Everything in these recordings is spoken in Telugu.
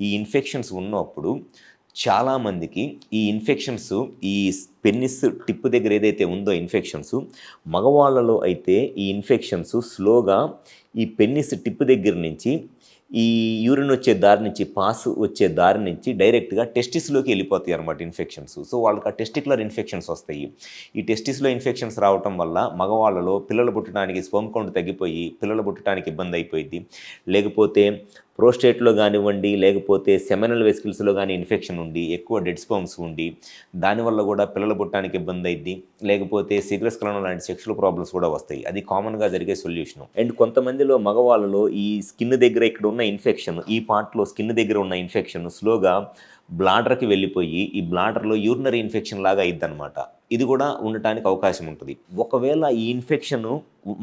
ఈ ఇన్ఫెక్షన్స్ ఉన్నప్పుడు చాలామందికి ఈ ఇన్ఫెక్షన్స్ ఈ పెన్నిస్ టిప్ దగ్గర ఏదైతే ఉందో ఇన్ఫెక్షన్స్ మగవాళ్ళలో అయితే ఈ ఇన్ఫెక్షన్స్ స్లోగా ఈ పెన్నిస్ టిప్ దగ్గర నుంచి ఈ యూరిన్ వచ్చే దారి నుంచి పాస్ వచ్చే దారి నుంచి డైరెక్ట్గా టెస్టిస్లోకి వెళ్ళిపోతాయి అనమాట ఇన్ఫెక్షన్స్ సో వాళ్ళకి ఆ టెస్టికులర్ ఇన్ఫెక్షన్స్ వస్తాయి. ఈ టెస్టిస్లో ఇన్ఫెక్షన్స్ రావటం వల్ల మగవాళ్ళలో పిల్లలు పుట్టడానికి స్పర్మ్ కౌంట్ తగ్గిపోయి పిల్లలు పుట్టడానికి ఇబ్బంది అయిపోయింది లేకపోతే ప్రోస్టేట్లో కానివ్వండి లేకపోతే సెమినల్ వెసికల్స్లో కానీ ఇన్ఫెక్షన్ ఉండి ఎక్కువ డెడ్ స్పర్మ్స్ ఉండి దానివల్ల కూడా పిల్లలు పుట్టడానికి ఇబ్బంది అయింది లేకపోతే సిగ్రెస్ కలనం లాంటి సెక్షువల్ ప్రాబ్లమ్స్ కూడా వస్తాయి. అది కామన్గా జరిగే సొల్యూషన్. అండ్ కొంతమందిలో మగవాళ్ళలో ఈ స్కిన్ దగ్గర ఇక్కడ ఉన్న ఇన్ఫెక్షన్ ఈ పార్ట్లో స్కిన్ దగ్గర ఉన్న ఇన్ఫెక్షన్ స్లోగా బ్లాడర్కి వెళ్ళిపోయి ఈ బ్లాడర్లో యూరినరీ ఇన్ఫెక్షన్ లాగా అయింది అనమాట ఇది కూడా ఉండటానికి అవకాశం ఉంటుంది. ఒకవేళ ఈ ఇన్ఫెక్షన్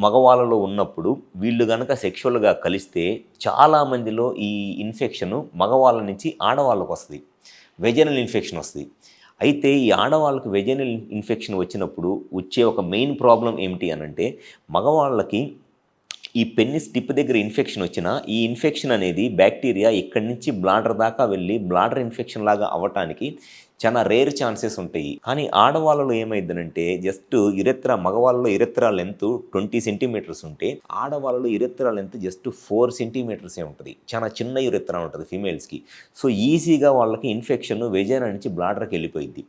మగవాళ్ళలో ఉన్నప్పుడు వీళ్ళు కనుక సెక్షువల్గా కలిస్తే చాలామందిలో ఈ ఇన్ఫెక్షన్ మగవాళ్ళ నుంచి ఆడవాళ్ళకు వస్తుంది. వెజనల్ ఇన్ఫెక్షన్ వస్తుంది. అయితే ఈ ఆడవాళ్ళకి వెజనల్ ఇన్ఫెక్షన్ వచ్చినప్పుడు వచ్చే ఒక మెయిన్ ప్రాబ్లం ఏమిటి అనంటే మగవాళ్ళకి ఈ పెన్నిస్ టిప్ దగ్గర ఇన్ఫెక్షన్ వచ్చినా ఈ ఇన్ఫెక్షన్ అనేది బ్యాక్టీరియా ఇక్కడి నుంచి బ్లాడర్ దాకా వెళ్ళి బ్లాడర్ ఇన్ఫెక్షన్ లాగా అవ్వటానికి చాలా రేర్ ఛాన్సెస్ ఉంటాయి. కానీ ఆడవాళ్ళలో ఏమైందనంటే జస్ట్ ఇరెత్ర మగవాళ్ళలో ఇరెత్ర లెంత్ ట్వంటీ సెంటీమీటర్స్ ఉంటే ఆడవాళ్ళలో ఇరెత్ర లెంత్ జస్ట్ ఫోర్ సెంటీమీటర్సే ఉంటుంది. చాలా చిన్న ఇరెత్ర ఉంటుంది ఫీమేల్స్కి సో ఈజీగా వాళ్ళకి ఇన్ఫెక్షన్ వెజైనా నుంచి బ్లాడర్కి వెళ్ళిపోయింది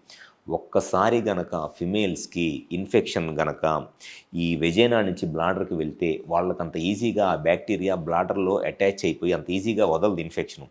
ఒక్కసారి గనక ఫిమేల్స్కి ఇన్ఫెక్షన్ గనక ఈ వెజేనా నుంచి బ్లాడర్కి వెళ్తే వాళ్ళకంత ఈజీగా ఆ బ్యాక్టీరియా బ్లాడర్లో అటాచ్ అయిపోయి అంత ఈజీగా వదలదు ఇన్ఫెక్షన్.